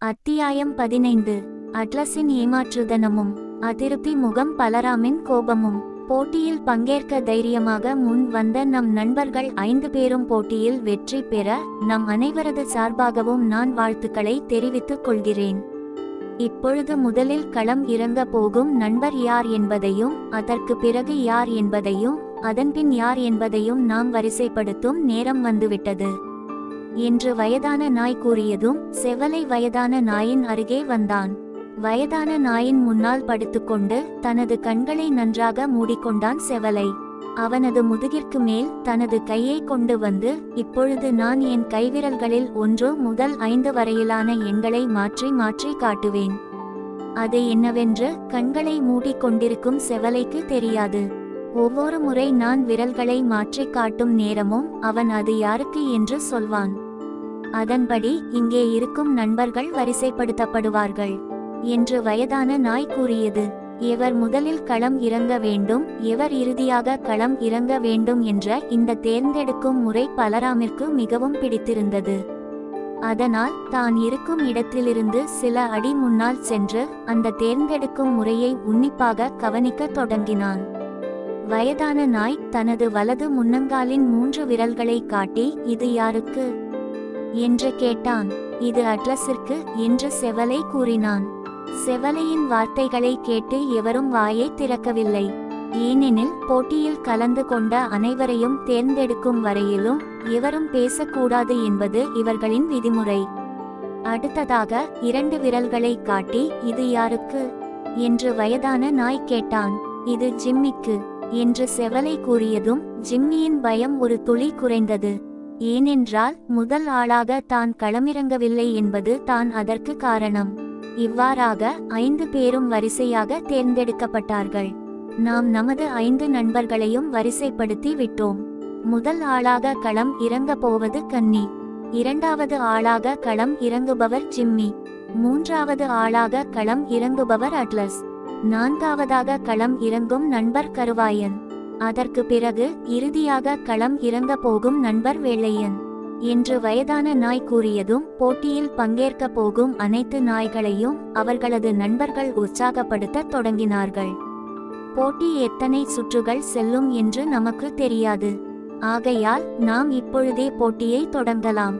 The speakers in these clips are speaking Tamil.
அத்தியாயம் பதினைந்து. அட்லஸின் ஏமாற்றுதனமும் அதிருப்தி முகம் பலராமின் கோபமும். போட்டியில் பங்கேற்க தைரியமாக முன் வந்த நம் நண்பர்கள் ஐந்து பேரும் போட்டியில் வெற்றி பெற நம் அனைவரது சார்பாகவும் நான் வாழ்த்துக்களை தெரிவித்துக் கொள்கிறேன். இப்பொழுது முதலில் களம் இறங்க போகும் நண்பர் யார் என்பதையும் அதற்கு பிறகு யார் என்பதையும் அதன்பின் யார் என்பதையும் நாம் வரிசைப்படுத்தும் நேரம் வந்துவிட்டது. என்று வயதான நாய் கூறியதும் செவலை வயதான நாயின் அருகே வந்தான். வயதான நாயின் முன்னால் படுத்துக்கொண்டு தனது கண்களை நன்றாக மூடிக்கொண்டான் செவலை. அவனது முதுகிற்கு மேல் தனது கையை கொண்டு வந்து இப்பொழுது நான் என் கைவிரல்களில் ஒன்று முதல் ஐந்து வரையிலான எண்களை மாற்றி மாற்றி காட்டுவேன். அது என்னவென்று கண்களை மூடிக்கொண்டிருக்கும் செவலைக்கு தெரியாது. ஒவ்வொரு முறை நான் விரல்களை மாற்றி காட்டும் நேரமும் அவன் அது யாருக்கு? என்று சொல்வான். அதன்படி இங்கே இருக்கும் நண்பர்கள் வரிசைப்படுத்தப்படுவார்கள். என்று வயதான நாய் கூறியது. எவர் முதலில் களம் இறங்க வேண்டும் எவர் இறுதியாக களம் இறங்க வேண்டும் என்ற இந்த தேர்ந்தெடுக்கும் முறை பலராமிற்கு மிகவும் பிடித்திருந்தது. அதனால் தான் இருக்கும் இடத்திலிருந்து சில அடி முன்னால் சென்று அந்த தேர்ந்தெடுக்கும் முறையை உன்னிப்பாக கவனிக்கத் தொடங்கினான். வயதான நாய் தனது வலது முன்னங்காலின் மூன்று விரல்களை காட்டி இது யாருக்கு? என்று கேட்டான். இது அட்லஸிற்கு என்று செவலை கூறினான். செவலையின் வார்த்தைகளை கேட்டு எவரும் வாயை திறக்கவில்லை. ஏனெனில் போட்டியில் கலந்து கொண்ட அனைவரையும் தேர்ந்தெடுக்கும் வரையிலும் எவரும் பேசக்கூடாது என்பது இவர்களின் விதிமுறை. அடுத்ததாக இரண்டு விரல்களை காட்டி இது யாருக்கு என்று வயதான நாய் கேட்டான். இது ஜிம்மிக்கு என்று செவலை கூறியதும் ஜிம்மியின் பயம் ஒரு துளி குறைந்தது. ஏனென்றால் முதல் ஆளாக தான் களமிறங்கவில்லை என்பது தான் அதற்கு காரணம். இவ்வாறாக ஐந்து பேரும் வரிசையாக தேர்ந்தெடுக்கப்பட்டார்கள். நாம் நமது ஐந்து நண்பர்களையும் வரிசைப்படுத்தி விட்டோம். முதல் ஆளாக களம் இறங்க போவது கன்னி. இரண்டாவது ஆளாக களம் இறங்குபவர் ஜிம்மி. மூன்றாவது ஆளாக களம் இறங்குபவர் அட்லஸ். நான்காவதாக களம் இறங்கும் நண்பர் கருவாயன். அதற்கு பிறகு இறுதியாக களம் இறங்க போகும் நண்பர் வேளையன். என்று வயதான நாய் கூறியதும் போட்டியில் பங்கேற்க போகும் அனைத்து நாய்களையும் அவர்களது நண்பர்கள் உற்சாகப்படுத்த தொடங்கினார்கள். போட்டி எத்தனை சுற்றுகள் செல்லும் என்று நமக்கு தெரியாது. ஆகையால் நாம் இப்பொழுதே போட்டியை தொடங்கலாம்.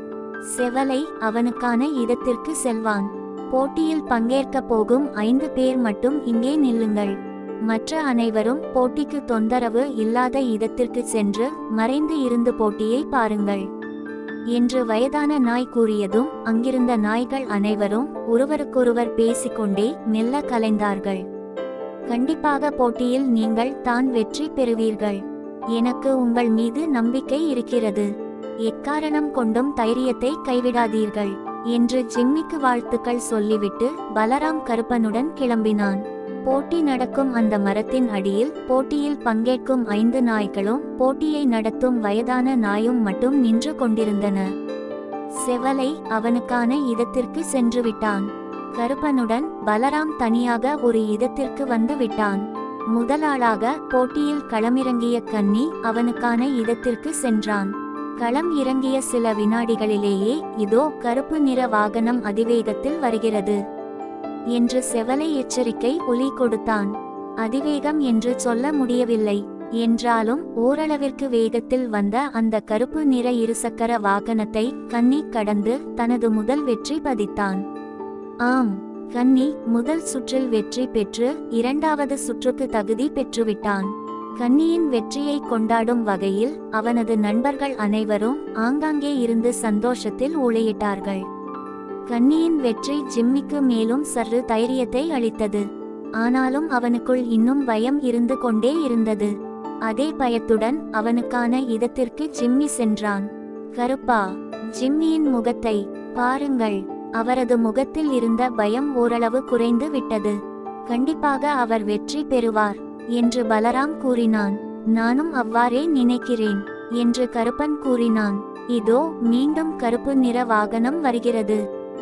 செவலை அவனுக்கான இடத்திற்கு செல்வான். போட்டியில் பங்கேற்க போகும் ஐந்து பேர் மட்டும் இங்கே நில்லுங்கள். மற்ற அனைவரும் போட்டிக்கு தொந்தரவு இல்லாத இடத்திற்கு சென்று மறைந்து இருந்து போட்டியை பாருங்கள். என்று வயதான நாய் கூறியதும் அங்கிருந்த நாய்கள் அனைவரும் ஒருவருக்கொருவர் பேசிக்கொண்டே மெல்ல கலைந்தார்கள். கண்டிப்பாக போட்டியில் நீங்கள் தான் வெற்றி பெறுவீர்கள். எனக்கு உங்கள் மீது நம்பிக்கை இருக்கிறது. எக்காரணம் கொண்டும் தைரியத்தை கைவிடாதீர்கள். என்று ஜிம்மிக்கு வாழ்த்துக்கள் சொல்லிவிட்டு பலராம் கருப்பனுடன் கிளம்பினான். போட்டி நடக்கும் அந்த மரத்தின் அடியில் போட்டியில் பங்கேற்கும் ஐந்து நாய்களும் போட்டியை நடத்தும் வயதான நாயும் மட்டும் நின்று கொண்டிருந்தன. செவலை அவனுக்கான இடத்திற்கு சென்று விட்டான். கருப்பனுடன் பலராம் தனியாக ஒரு இடத்திற்கு வந்து விட்டான். முதலாளாக போட்டியில் களமிறங்கிய கன்னி அவனுக்கான இடத்திற்கு சென்றான். களம் இறங்கிய சில வினாடிகளிலேயே இதோ கருப்பு நிற வாகனம் அதிவேகத்தில் வருகிறது. என்று செவலை எச்சரிக்கை ஒலி கொடுத்தான். அதிவேகம் என்று சொல்ல முடியவில்லை என்றாலும் ஓரளவிற்கு வேகத்தில் வந்த அந்த கருப்பு நிற இருசக்கர வாகனத்தை கன்னி கடந்து தனது முதல் வெற்றி பதித்தான். ஆம் கன்னி முதல் சுற்றில் வெற்றி பெற்று இரண்டாவது சுற்றுக்கு தகுதி பெற்றுவிட்டான். கன்னியின் வெற்றியை கொண்டாடும் வகையில் அவனது நண்பர்கள் அனைவரும் ஆங்காங்கே இருந்து சந்தோஷத்தில் ஊழையிட்டார்கள். கன்னியின் வெற்றி ஜிம்மிக்கு மேலும் சற்று தைரியத்தை அளித்தது. ஆனாலும் அவனுக்குள் இன்னும் பயம் இருந்து கொண்டே இருந்தது. அதே பயத்துடன் அவனுக்கான இடத்திற்கு ஜிம்மி சென்றான். கருப்பா ஜிம்மியின் முகத்தை பாருங்கள். அவரது முகத்தில் இருந்த பயம் ஓரளவு குறைந்து விட்டது. கண்டிப்பாக அவர் வெற்றி பெறுவார் என்று பலராம் கூறினான். நானும் அவ்வாறே நினைக்கிறேன் என்று கருப்பன் கூறினான். இதோ மீண்டும் கருப்பு நிற வாகனம் வருகிறது.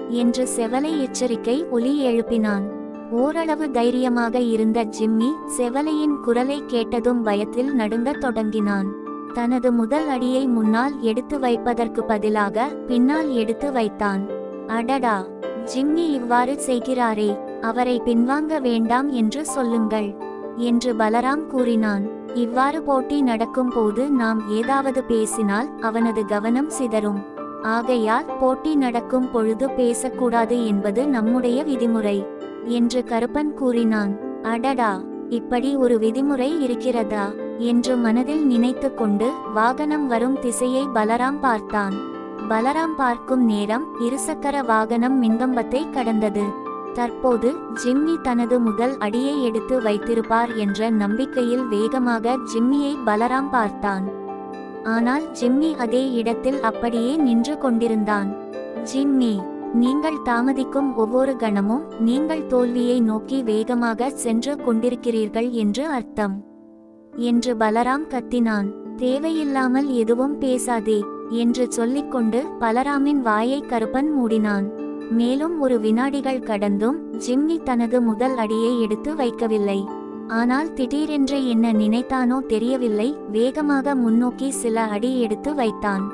என்று செவலை எச்சரிக்கை ஒலி எழுப்பினான். ஓரளவு தைரியமாக இருந்த ஜிம்மி செவலையின் குரலை கேட்டதும் பயத்தில் நடுங்கத் தொடங்கினான். தனது முதல் அடியை முன்னால் எடுத்து வைப்பதற்கு பதிலாக பின்னால் எடுத்து வைத்தான். அடடா ஜிம்மி இவ்வாறு செய்கிறாரே அவரை பின்வாங்க வேண்டாம் என்று சொல்லுங்கள் என்று பலராம் கூறினான். இவ்வாறு போட்டி நடக்கும் போது நாம் ஏதாவது பேசினால் அவனது கவனம் சிதறும். ஆகையால் போட்டி நடக்கும் பொழுது பேசக்கூடாது என்பது நம்முடைய விதிமுறை என்று கருப்பன் கூறினான். அடடா இப்படி ஒரு விதிமுறை இருக்கிறதா என்று மனதில் நினைத்து கொண்டு வாகனம் வரும் திசையை பலராம் பார்த்தான். பலராம் பார்க்கும் நேரம் இருசக்கர வாகனம் மின்கம்பத்தை கடந்தது. தற்போது ஜிம்மி தனது முதல் அடியை எடுத்து வைத்திருப்பார் என்ற நம்பிக்கையில் வேகமாக ஜிம்மியை பலராம் பார்த்தான். ஆனால் ஜிம்மி அதே இடத்தில் அப்படியே நின்று கொண்டிருந்தான். ஜிம்மி நீங்கள் தாமதிக்கும் ஒவ்வொரு கணமும் நீங்கள் தோல்வியை நோக்கி வேகமாக சென்று கொண்டிருக்கிறீர்கள் என்று அர்த்தம் என்று பலராம் கத்தினான். தேவையில்லாமல் எதுவும் பேசாதே என்று சொல்லிக்கொண்டு பலராமின் வாயை கருப்பன் மூடினான். மேலும் ஒரு வினாடிகள் கடந்தும் ஜிம்மி தனது முதல் அடியை எடுத்து வைக்கவில்லை. ஆனால் திடீரென்று என்ன நினைத்தானோ தெரியவில்லை வேகமாக முன்னோக்கி சில அடி எடுத்து வைத்தான்.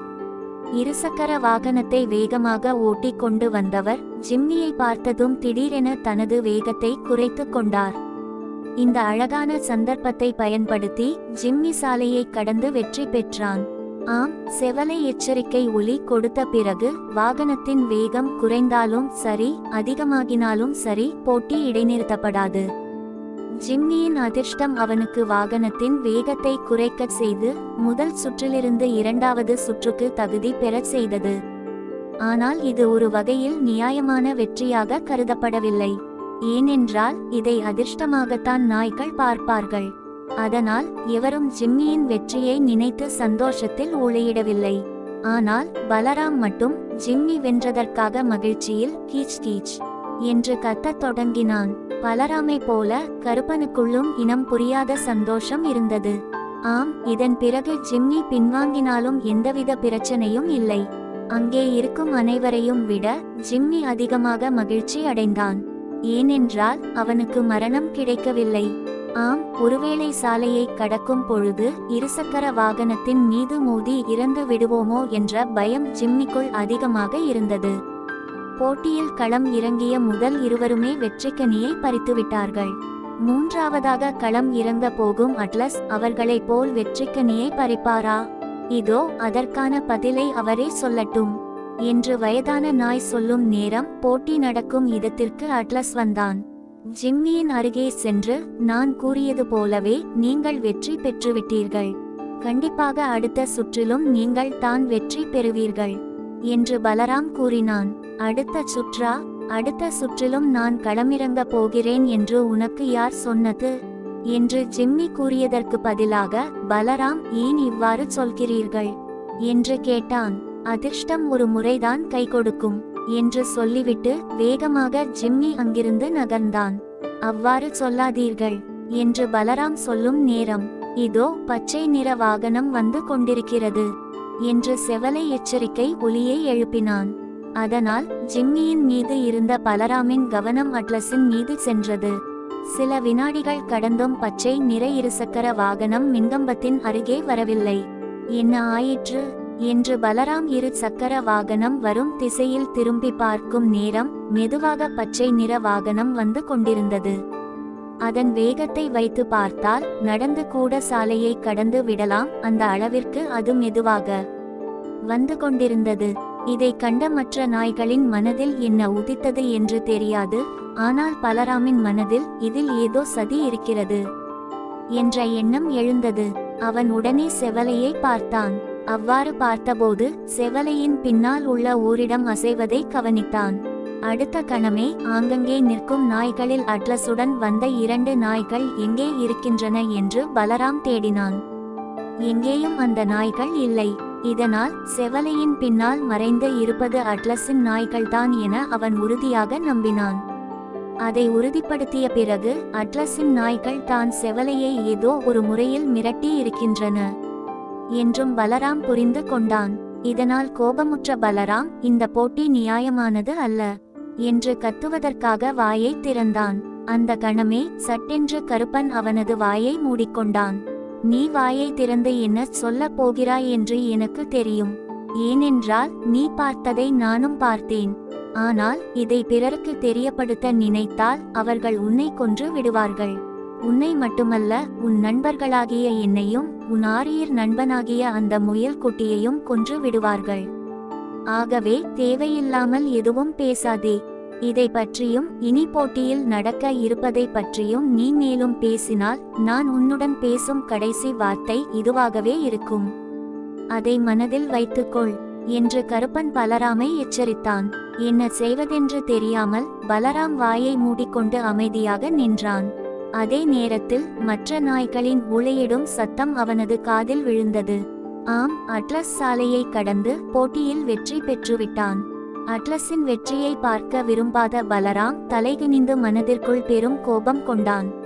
இருசக்கர வாகனத்தை வேகமாக ஓட்டிக் கொண்டு வந்தவர் ஜிம்மியை பார்த்ததும் திடீரென தனது வேகத்தை குறைத்து கொண்டார். இந்த அழகான சந்தர்ப்பத்தை பயன்படுத்தி ஜிம்மி சாலையை கடந்து வெற்றி பெற்றான். ஆம் செவலை எச்சரிக்கை ஒலி கொடுத்த பிறகு வாகனத்தின் வேகம் குறைந்தாலும் சரி அதிகமாகினாலும் சரி போட்டி இடைநிறுத்தப்படாது. ஜிம்மியின் அதிர்ஷ்டம் அவனுக்கு வாகனத்தின் வேகத்தை குறைக்கச் செய்து முதல் சுற்றிலிருந்து இரண்டாவது சுற்றுக்கு தகுதி பெறச் செய்தது. ஆனால் இது ஒரு வகையில் நியாயமான வெற்றியாக கருதப்படவில்லை. ஏனென்றால் இதை அதிர்ஷ்டமாகத்தான் நாய்கள் பார்ப்பார்கள். அதனால் எவரும் ஜிம்மியின் வெற்றியை நினைத்து சந்தோஷத்தில் ஊழையிடவில்லை. ஆனால் பலராம் மட்டும் ஜிம்மி வென்றதற்காக மகிழ்ச்சியில் கீச் கீச். என்று கத்தத் தொடங்கினான். பலராமை போல கருப்பனுக்குள்ளும் இனம் புரியாத சந்தோஷம் இருந்தது. ஆம் இதன் பிறகு ஜிம்மி பின்வாங்கினாலும் எந்தவித பிரச்சனையும் இல்லை. அங்கே இருக்கும் அனைவரையும் விட ஜிம்மி அதிகமாக மகிழ்ச்சி அடைந்தான். ஏனென்றால் அவனுக்கு மரணம் கிடைக்கவில்லை. ஆம் ஒருவேளை சாலையை கடக்கும் பொழுது இருசக்கர வாகனத்தின் மீது மோதி இறந்து விடுவோமோ என்ற பயம் ஜிம்மிக்குள் அதிகமாக இருந்தது. போட்டியில் களம் இறங்கிய முதல் இருவருமே வெற்றிக்கனியை பறித்துவிட்டார்கள். மூன்றாவதாக களம் இறங்க போகும் அட்லஸ் அவர்களைப் போல் வெற்றிக்கனியை பறிப்பாரா? இதோ அதற்கான பதிலை அவரே சொல்லட்டும். என்று வயதான நாய் சொல்லும் நேரம் போட்டி நடக்கும் இடத்திற்கு அட்லஸ் வந்தான். ஜிம்மியின் அருகே சென்று நான் கூறியது போலவே நீங்கள் வெற்றி பெற்றுவிட்டீர்கள். கண்டிப்பாக அடுத்த சுற்றிலும் நீங்கள் தான் வெற்றி பெறுவீர்கள். என்று பலராம் கூறினான். அடுத்த சுற்றா அடுத்த சுற்றிலும் நான் களமிறங்க போகிறேன் என்று உனக்கு யார் சொன்னது? என்று ஜிம்மி கூறியதற்கு பதிலாக பலராம் ஏன் இவ்வாறு சொல்கிறீர்கள்? என்று கேட்டான். அதிர்ஷ்டம் ஒரு முறைதான் கை கொடுக்கும் என்று சொல்லிவிட்டு வேகமாக ஜிம்மி அங்கிருந்து நகர்ந்தான். அவ்வாறு சொல்லாதீர்கள் என்று பலராம் சொல்லும் நேரம் இதோ பச்சை நிற வாகனம் வந்து கொண்டிருக்கிறது என்று செவலை எச்சரிக்கை ஒலியை எழுப்பினான். அதனால் ஜிம்மியின் மீது இருந்த பலராமின் கவனம் அட்லஸின் மீது சென்றது. சில வினாடிகள் கடந்தும் பச்சை நிற இருசக்கர வாகனம் மின்கம்பத்தின் அருகே வரவில்லை. என்ன ஆயிற்று? என்று பலராம் இரு சக்கர வாகனம் வரும் திசையில் திரும்பி பார்க்கும் நேரம் மெதுவாக பச்சை நிற வாகனம் வந்து கொண்டிருந்தது. அதன் வேகத்தை வைத்து பார்த்தால் நடந்து கூட சாலையை கடந்து விடலாம் அந்த அளவிற்கு அது மெதுவாக வந்து கொண்டிருந்தது. இதை கண்ட மற்ற நாய்களின் மனதில் என்ன உதித்தது என்று தெரியாது ஆனால் பலராமின் மனதில் இதில் ஏதோ சதி இருக்கிறது என்ற எண்ணம் எழுந்தது. அவன் உடனே செவலையை பார்த்தான். அவ்வாறு பார்த்தபோது செவலையின் பின்னால் உள்ள ஊரிடம் அசைவதை கவனித்தான். அடுத்த கணமே ஆங்கங்கே நிற்கும் நாய்களில் அட்லஸுடன் வந்த இரண்டு நாய்கள் எங்கே இருக்கின்றன என்று பலராம் தேடினான். எங்கேயும் அந்த நாய்கள் இல்லை. இதனால் செவலையின் பின்னால் மறைந்து இருப்பது அட்லஸின் நாய்கள்தான் என அவன் உறுதியாக நம்பினான். அதை உறுதிப்படுத்திய பிறகு அட்லஸின் நாய்கள் தான் செவலையை ஏதோ ஒரு முறையில் மிரட்டி இருக்கின்றன என்றும் பலராம் புரிந்து கொண்டான். இதனால் கோபமுற்ற பலராம் இந்த போட்டி நியாயமானது அல்ல என்று கத்துவதற்காக வாயை திறந்தான். அந்த கணமே சட்டென்று கருப்பன் அவனது வாயை மூடிக்கொண்டான். நீ வாயை திறந்து என்ன சொல்லப் போகிறாய் என்று எனக்கு தெரியும். ஏனென்றால் நீ பார்த்ததை நானும் பார்த்தேன். ஆனால் இதை பிறருக்கு தெரியப்படுத்த நினைத்தால் அவர்கள் உன்னை கொன்று விடுவார்கள். உன்னை மட்டுமல்ல உன் நண்பர்களாகிய என்னையும் உன் ஆரியர் நண்பனாகிய அந்த முயல் குட்டியையும் கொன்று விடுவார்கள். ஆகவே தேவையில்லாமல் எதுவும் பேசாதே. இதை பற்றியும் இனி போட்டியில் நடக்க இருப்பதை பற்றியும் நீ மேலும் பேசினால் நான் உன்னுடன் பேசும் கடைசி வார்த்தை இதுவாகவே இருக்கும். அதை மனதில் வைத்துக்கொள் என்று கருப்பன் பலராமை எச்சரித்தான். என்ன செய்வதென்று தெரியாமல் பலராம் வாயை மூடிக்கொண்டு அமைதியாக நின்றான். அதே நேரத்தில் மற்ற நாய்களின் உளையிடும் சத்தம் அவனது காதில் விழுந்தது. ஆம் அட்லஸ் சாலையை கடந்து போட்டியில் வெற்றி பெற்றுவிட்டான். அட்லஸின் வெற்றியை பார்க்க விரும்பாத பலராம் தலைகுனிந்து மனதிற்குள் பெரும் கோபம் கொண்டான்.